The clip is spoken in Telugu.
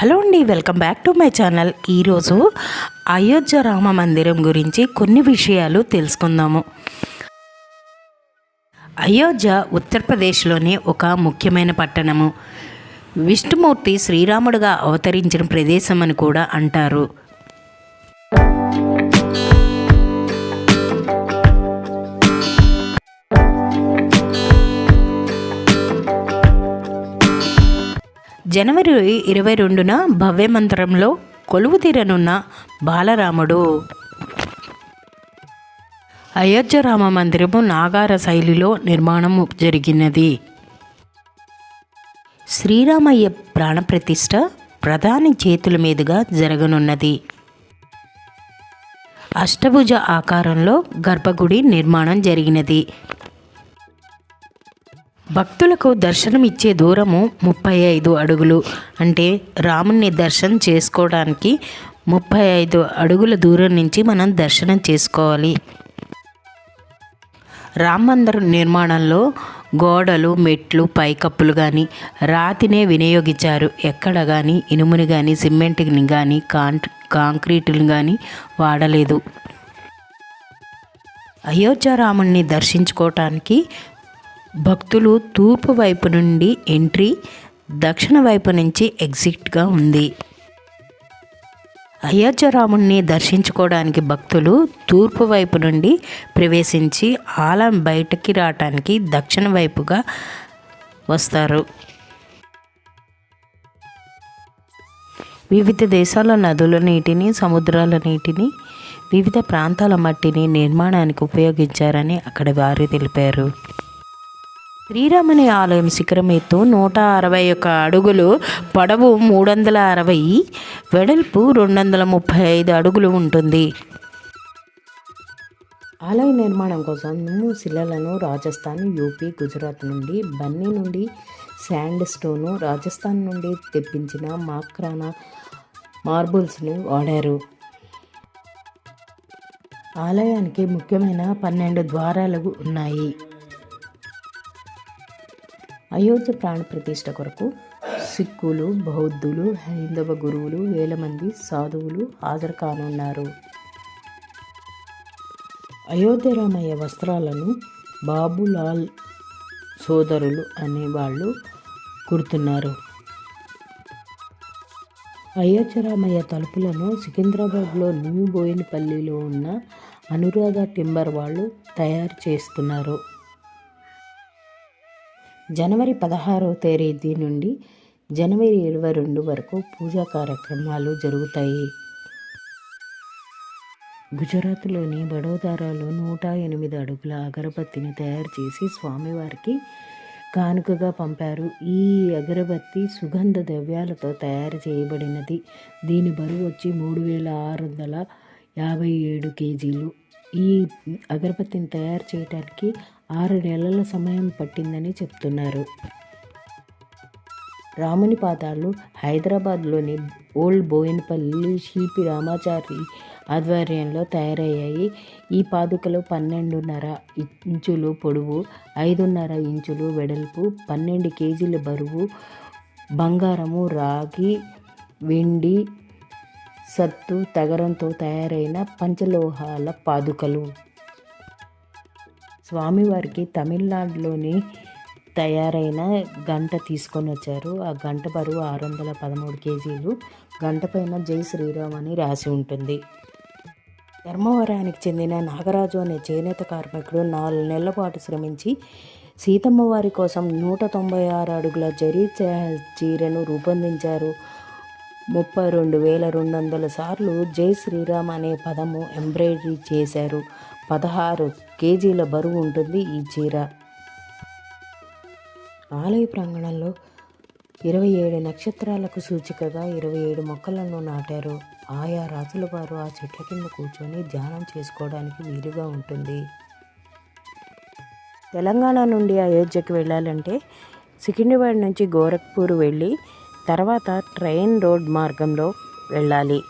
హలో అండి welcome back to my channel. ఈరోజు అయోధ్య రామ మందిరం గురించి కొన్ని విషయాలు తెలుసుకుందాము. అయోధ్య ఉత్తరప్రదేశ్లోని ఒక ముఖ్యమైన పట్టణము. విష్ణుమూర్తి శ్రీరాముడుగా అవతరించిన ప్రదేశం అని కూడా అంటారు. జనవరి ఇరవై రెండున భవ్యమంత్రంలో కొలువు తీరనున్న బాలరాముడు. అయోధ్య రామ మందిరము నాగార శైలిలో నిర్మాణం జరిగినది. శ్రీరామయ్య ప్రాణప్రతిష్ఠ ప్రధాని చేతుల మీదుగా జరగనున్నది. అష్టభుజ ఆకారంలో గర్భగుడి నిర్మాణం జరిగినది. భక్తులకు దర్శనం ఇచ్చే దూరము ముప్పై ఐదు అడుగులు. అంటే రాముణ్ణి దర్శనం చేసుకోవడానికి ముప్పై ఐదు అడుగుల దూరం నుంచి మనం దర్శనం చేసుకోవాలి. రామ మందిరం నిర్మాణంలో గోడలు మెట్లు పైకప్పులు కానీ రాతినే వినియోగించారు. ఎక్కడ కానీ ఇనుముని కానీ సిమెంట్ని కానీ కాంట్ కాంక్రీటుని కానీ వాడలేదు. అయోధ్య రాముణ్ణి దర్శించుకోవటానికి భక్తులు తూర్పు వైపు నుండి ఎంట్రీ దక్షిణ వైపు నుంచి ఎగ్జిట్గా ఉంది. అయోధ్యరాముణ్ణి దర్శించుకోవడానికి భక్తులు తూర్పు వైపు నుండి ప్రవేశించి ఆలయం బయటకి రావటానికి దక్షిణ వైపుగా వస్తారు. వివిధ దేశాల నదుల నీటిని సముద్రాల నీటిని వివిధ ప్రాంతాల మట్టిని నిర్మాణానికి ఉపయోగించారని అక్కడ వారు తెలిపారు. శ్రీరాముని ఆలయం శిఖరం ఎత్తు నూట అరవై ఒక అడుగులు పొడవు మూడు వందల అరవై వెడల్పు రెండు వందల ముప్పై ఐదు అడుగులు ఉంటుంది. ఆలయ నిర్మాణం కోసం శిలలను రాజస్థాన్ యూపీ గుజరాత్ నుండి బన్నీ నుండి శాండ్ స్టోను రాజస్థాన్ నుండి తెప్పించిన మాక్రానా మార్బుల్స్ను వాడారు. ఆలయానికి ముఖ్యమైన పన్నెండు ద్వారాలు ఉన్నాయి. అయోధ్య ప్రాణ ప్రతిష్ట కొరకు సిక్కులు బౌద్ధులు హైందవ గురువులు వేల మంది సాధువులు హాజరు కానున్నారు అయోధ్య రామయ్య వస్త్రాలను బాబులాల్ సోదరులు అనేవాళ్ళు కుడుతున్నారు. అయోధ్య రామయ్య తలుపులను సికింద్రాబాద్లో న్యూ బోయినపల్లిలో ఉన్న అనురాధ టింబర్ వాళ్ళు తయారు చేస్తున్నారు. జనవరి పదహారవ తేదీ నుండి జనవరి ఇరవై రెండు వరకు పూజా కార్యక్రమాలు జరుగుతాయి. గుజరాత్లోని వడోదరాలో నూట ఎనిమిది అడుగుల అగరబత్తిని తయారు చేసి స్వామివారికి కానుకగా పంపారు. ఈ అగరబత్తి సుగంధ ద్రవ్యాలతో తయారు చేయబడినది. దీని బరువు వచ్చి మూడు వేల ఆరు వందల యాభై ఏడు కేజీలు. ఈ అగరబత్తిని తయారు చేయడానికి ఆరు నెలల సమయం పట్టిందని చెప్తున్నారు. రాముని పాదాలు హైదరాబాద్లోని ఓల్డ్ బోయినపల్లి శిల్పి రామాచారి ఆధ్వర్యంలో తయారయ్యాయి. ఈ పాదుకలు పన్నెండున్నర ఇంచులు పొడవు ఐదున్నర ఇంచులు వెడల్పు పన్నెండు కేజీల బరువు బంగారము రాగి వెండి సత్తు తగరంతో తయారైన పంచలోహాల పాదుకలు. స్వామివారికి తమిళనాడులోని తయారైన గంట తీసుకొని వచ్చారు. ఆ గంట బరువు ఆరు వందల పదమూడు కేజీలు. గంట పైన జై శ్రీరామ్ అని రాసి ఉంటుంది. ధర్మవరానికి చెందిన నాగరాజు అనే చేనేత కార్మికుడు నాలుగు నెలల పాటు శ్రమించి సీతమ్మ వారి కోసం నూట తొంభై ఆరు అడుగుల జరీ చీరను రూపొందించారు. ముప్పై రెండు వేల రెండు వందల సార్లు జై శ్రీరామ్ అనే పదము ఎంబ్రాయిడరీ చేశారు. పదహారు కేజీల బరువు ఉంటుంది ఈ చీర. ఆలయ ప్రాంగణంలో ఇరవై ఏడు నక్షత్రాలకు సూచికగా ఇరవై ఏడు మొక్కలను నాటారు. ఆయా రాజుల వారు ఆ చెట్ల కింద కూర్చొని ధ్యానం చేసుకోవడానికి వీలుగా ఉంటుంది. తెలంగాణ నుండి అయోధ్యకి వెళ్ళాలంటే సికింద్రాబాద్ నుంచి గోరఖ్పూర్ వెళ్ళి తర్వాత ట్రైన్ రోడ్ మార్గంలో వెళ్ళాలి.